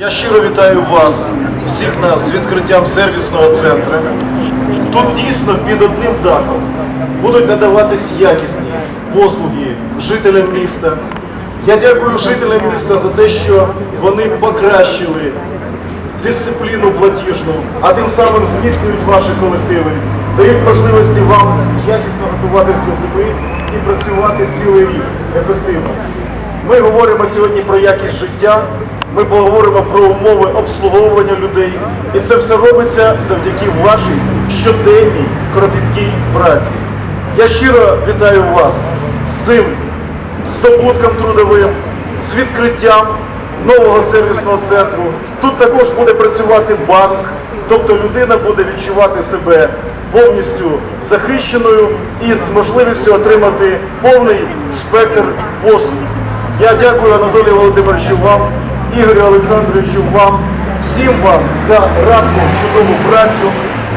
Я щиро вітаю вас, всіх нас з відкриттям сервісного центру. Тут дійсно під одним дахом будуть надаватись якісні послуги жителям міста. Я дякую жителям міста за те, що вони покращили дисципліну платіжну, а тим самим зміцнюють ваші колективи, дають можливості вам якісно готуватись до зими і працювати цілий рік ефективно. Ми говоримо сьогодні про якість життя, ми поговоримо про умови обслуговування людей, і це все робиться завдяки вашій щоденній кропіткій праці. Я щиро вітаю вас з цим здобутком трудовим, з відкриттям нового сервісного центру. Тут також буде працювати банк, тобто людина буде відчувати себе повністю захищеною і з можливістю отримати повний спектр послуг. Я дякую Анатолію Володимировичу вам, Ігорю Олександровичу вам, всім вам за радну чудову працю.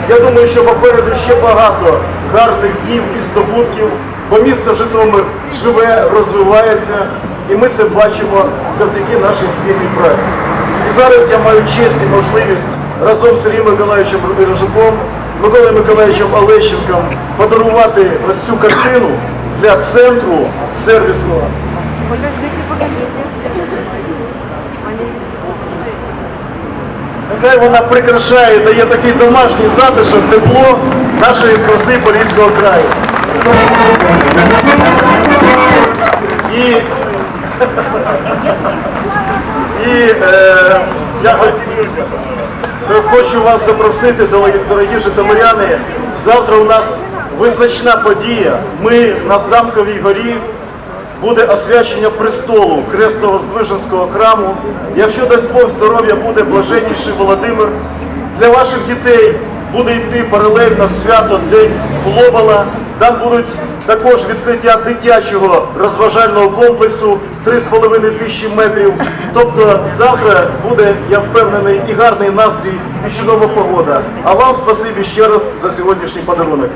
Я думаю, що попереду ще багато гарних днів і здобутків, бо місто Житомир живе, розвивається, і ми це бачимо завдяки нашій спільній праці. І зараз я маю честь і можливість разом з Сергієм Миколаївичем Рожуком, Миколою Миколаївичем Олещенком подарувати ось цю картину для центру сервісного. Нехай вона прикрашає, дає такий домашній затишок, тепло нашої краси Поліського краю. І, і е, я хотів, хочу вас запросити, дорогі житомиряни. Завтра у нас визначна подія. Ми на Замковій горі буде освячення престолу Хрестово-Здвиженського храму. Якщо дасть Бог здоров'я, буде блаженніший Володимир. Для ваших дітей буде йти паралельно свято День Глобала. Там будуть також відкриття дитячого розважального комплексу 3,5 тисячі метрів. Тобто завтра буде, я впевнений, і гарний настрій, і чудова погода. А вам спасибі ще раз за сьогоднішній подарунок.